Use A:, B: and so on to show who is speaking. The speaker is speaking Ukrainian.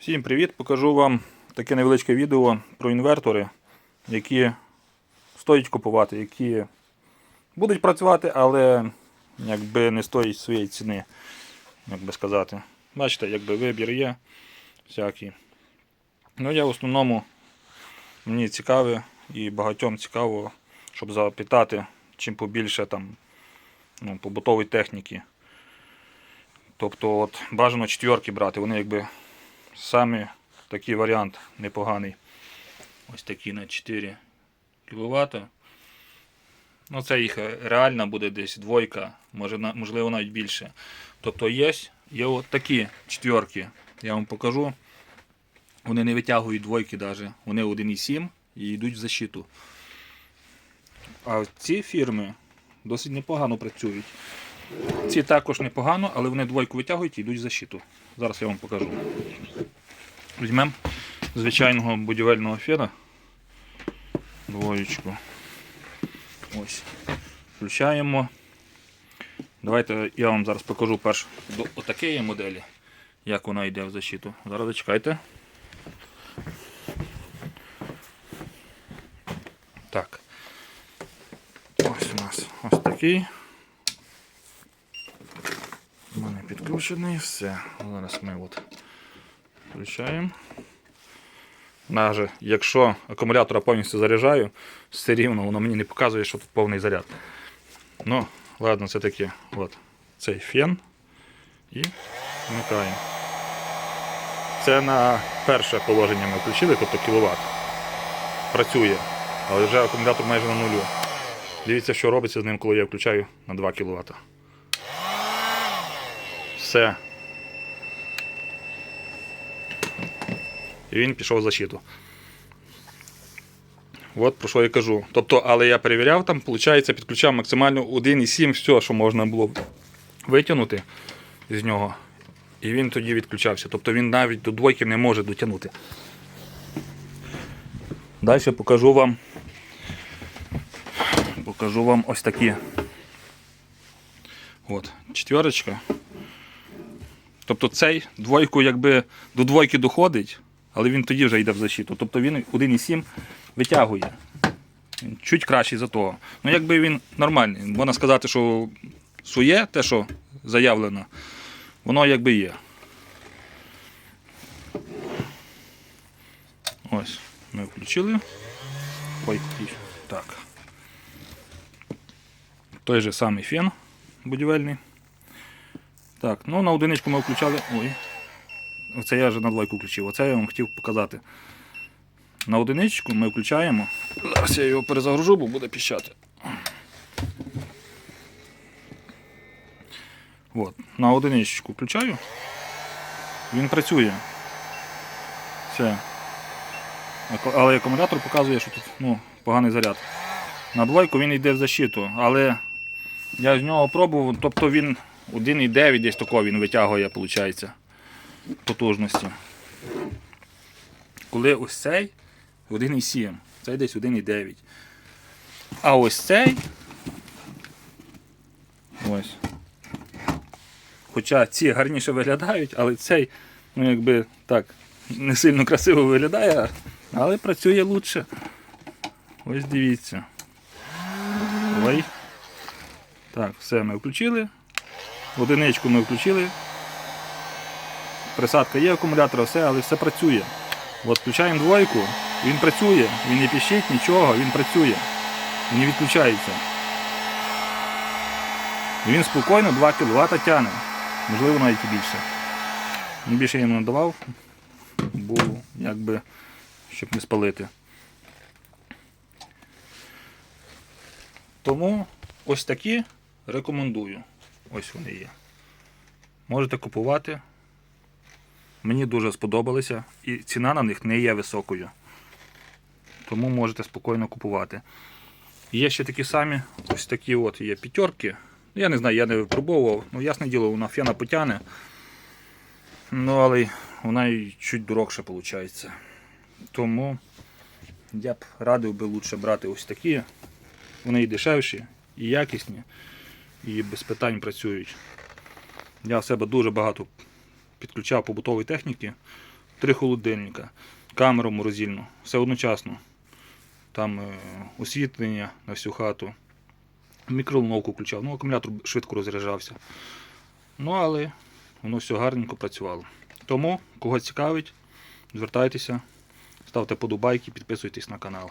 A: Всім привіт! Покажу вам таке невеличке відео про інвертори, які стоїть купувати, які будуть працювати, але якби не стоять своєї ціни, як би сказати. Бачите, якби вибір є всякий. Ну я в основному мені цікаве і багатьом цікаво, щоб запитати чим побільше там ну, побутової техніки. Тобто от бажано четверки брати, вони якби Саме такий варіант непоганий. Ось такі на 4 кВт. Ну, це їх реально буде десь двойка, може, можливо навіть більше. Тобто є, є от такі четверки. Я вам покажу. Вони не витягують двойки навіть. Вони 1,7 і йдуть в защиту. А ці фірми досить непогано працюють. Ці також непогано, але вони двойку витягують і йдуть в защиту. Зараз я вам покажу. Візьмемо звичайного будівельного фена. Двоєчку. Ось. Включаємо. Давайте я вам зараз покажу перш до отакої моделі, як вона йде в защиту. Зараз зачекайте. Так. Ось у нас ось такий. У мене підключений, все. Зараз ми от включаємо. Навіть якщо акумулятора повністю заряджаю, все рівно воно мені не показує, що тут повний заряд. Ну, ладно, це таке. От. Цей фен. І вмикаємо. Це на перше положення ми включили, тобто кіловат. Працює. Але вже акумулятор майже на нулю. Дивіться, що робиться з ним, коли я включаю на 2 кВт. Все. І він пішов в защиту. От про що я кажу. Тобто, але я перевіряв там, виходить, підключав максимально 1,7 все, що можна було витягнути з нього. І він тоді відключався. Тобто він навіть до двойки не може дотягнути. Далі покажу вам. Покажу вам ось такі. От, четверочка. Тобто цей двойку якби до двойки доходить, але він тоді вже йде в защиту. Тобто він 1,7 витягує. Він чуть кращий за того. Ну якби він нормальний. Можна сказати, що своє, те, що заявлено, воно якби є. Ось, ми включили. Ой, так. Той же самий фен будівельний. Так, ну на одиничку ми включали. Ой. Оце я вже на двойку включив. Оце я вам хотів показати. На одиничку ми включаємо. Зараз я його перезагружу, бо буде піщати. От, на одиничку включаю. Він працює. Все. Але акумулятор показує, що тут ну, поганий заряд. На двойку він йде в защиту, але я з нього пробував, тобто він 1,9 десь такого він витягує, виходить, потужності. Коли ось цей 1,7, цей десь 1,9. А ось цей. Ось. Хоча ці гарніше виглядають, але цей, ну якби так, не сильно красиво виглядає, але працює лучше. Ось дивіться. Ой. Так, все ми включили. Одиничку ми включили. Присадка є акумулятора, все, але все працює. От включаємо двойку, він працює, він не піщить нічого, він працює. Не відключається. Він спокійно 2 кВт тягне. Можливо, навіть і більше. Більше я не надавав, бо якби, щоб не спалити. Тому ось такі рекомендую. Ось вони є. Можете купувати. Мені дуже сподобалися і ціна на них не є високою. Тому можете спокійно купувати. Є ще такі самі, ось такі от є п'ятерки. Я не знаю, я не випробовував. Ну, ясне діло, вона фена потягне. Ну, але вона і чуть дорогша виходить. Тому я б радив би лучше брати ось такі. Вони і дешевші, і якісні, і без питань працюють. Я в себе дуже багато підключав побутової техніки. три холодильника, камеру морозильну, все одночасно. Там е, освітлення на всю хату. Мікроволновку включав, ну акумулятор швидко розряджався. Ну, але воно все гарненько працювало. Тому, кого цікавить, звертайтеся, ставте подобайки, підписуйтесь на канал.